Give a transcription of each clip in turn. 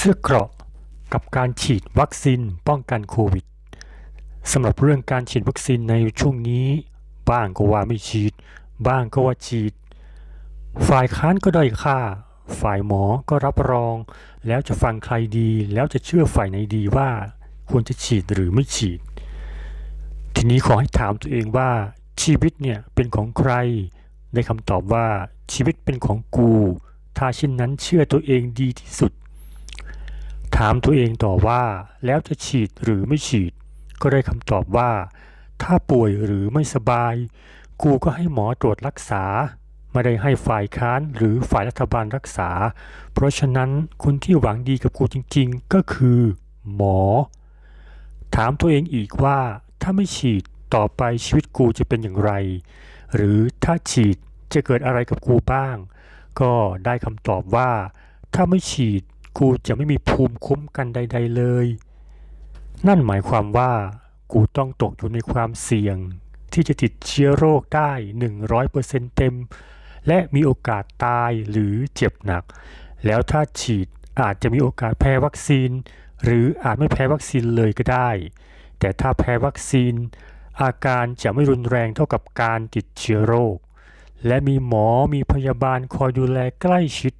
เสื้อเกราะกับการฉีดวัคซีนป้องกันโควิดสำหรับเรื่องการฉีดวัคซีนในช่วงนี้ บ้างก็ว่าไม่ฉีด บ้างก็ว่าฉีด ฝ่ายค้านก็ด้อยค่า ฝ่ายหมอก็รับรอง แล้วจะฟังใครดี แล้วจะเชื่อฝ่ายไหนดีว่า ควรจะฉีดหรือไม่ฉีด ทีนี้ขอให้ถามตัวเองว่าชีวิตเนี่ยเป็นของใคร ได้คำตอบว่าชีวิตเป็นของกู ถ้าเช่นนั้นเชื่อตัวเองดีที่สุด ถามตัวเองต่อว่าแล้วจะฉีดหรือไม่ฉีด ก็ได้คำตอบว่า ถ้าป่วยหรือไม่สบาย กูก็ให้หมอตรวจรักษา ไม่ได้ให้ฝ่ายค้านหรือฝ่ายรัฐบาลรักษา เพราะฉะนั้นคนที่หวังดีกับกูจริงๆ ก็คือ หมอ ถามตัวเองอีกว่าถ้าไม่ฉีดต่อไปชีวิตกูจะเป็นอย่างไร หรือถ้าฉีดจะเกิดอะไรกับกูบ้าง ก็ได้คำตอบว่า ถ้าไม่ฉีด กูจะไม่มีภูมิคุ้มกันใด ๆเลย นั่นหมายความว่ากูต้องตกอยู่ในความเสี่ยง ที่จะติดเชื้อโรคได้ 100%เต็ม และมีโอกาสตายหรือเจ็บหนัก แล้วถ้าฉีดอาจจะมีโอกาสแพ้วัคซีน หรืออาจไม่แพ้วัคซีนเลยก็ได้ แต่ถ้าแพ้วัคซีน อาการจะไม่รุนแรงเท่ากับการติดเชื้อโรค และมีหมอมีพยาบาลคอยดูแลใกล้ชิด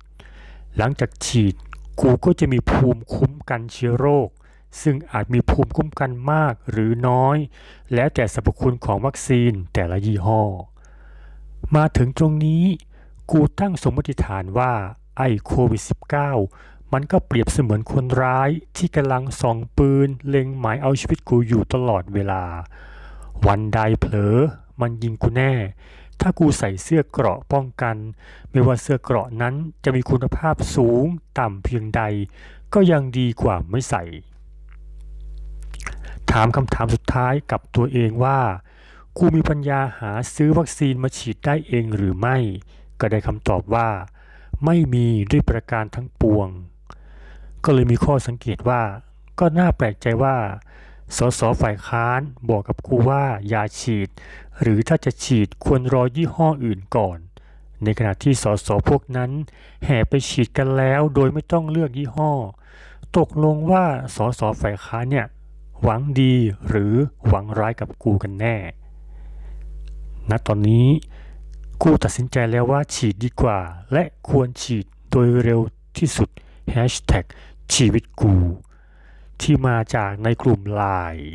หลังจากฉีด กูก็จะมีภูมิคุ้มกันเชื้อโรค ซึ่งอาจมีภูมิคุ้มกันมากหรือน้อย แล้วแต่สรรพคุณของวัคซีนแต่ละยี่ห้อ มาถึงตรงนี้ กูตั้งสมมติฐานว่าไอโควิด -19 มันก็เปรียบเสมือนคนร้ายที่กำลังส่องปืน เล็งหมายเอาชีวิตกูอยู่ตลอดเวลา วันใดเผลอ มันยิงกูแน่ ถ้ากูใส่เสื้อเกราะป้องกัน ไม่ว่าเสื้อเกราะนั้นจะมีคุณภาพสูงต่ำเพียงใด ก็ยังดีกว่าไม่ใส่ ถามคำถามสุดท้ายกับตัวเองว่า กูมีปัญญาหาซื้อวัคซีนมาฉีดได้เองหรือไม่ ก็ได้คำตอบว่า ไม่มีด้วยประการทั้งปวง ก็เลยมีข้อสังเกตว่า ก็น่าแปลกใจว่า สสฝ่ายค้านบอกกับกูว่าอย่าฉีด หรือถ้าจะฉีดควรรอยี่ห้ออื่นก่อน ในขณะที่สสพวกนั้น แห่ไปฉีดกันแล้วโดยไม่ต้องเลือกยี่ห้อ ตกลงว่าสสฝ่ายค้านเนี่ยหวังดีหรือหวังร้ายกับกูกันแน่ ณ ตอนนี้กูตัดสินใจแล้วว่าฉีดดีกว่า และควรฉีดโดยเร็วที่สุด Hashtag ชีวิตกู ที่มาจากในกลุ่มไลน์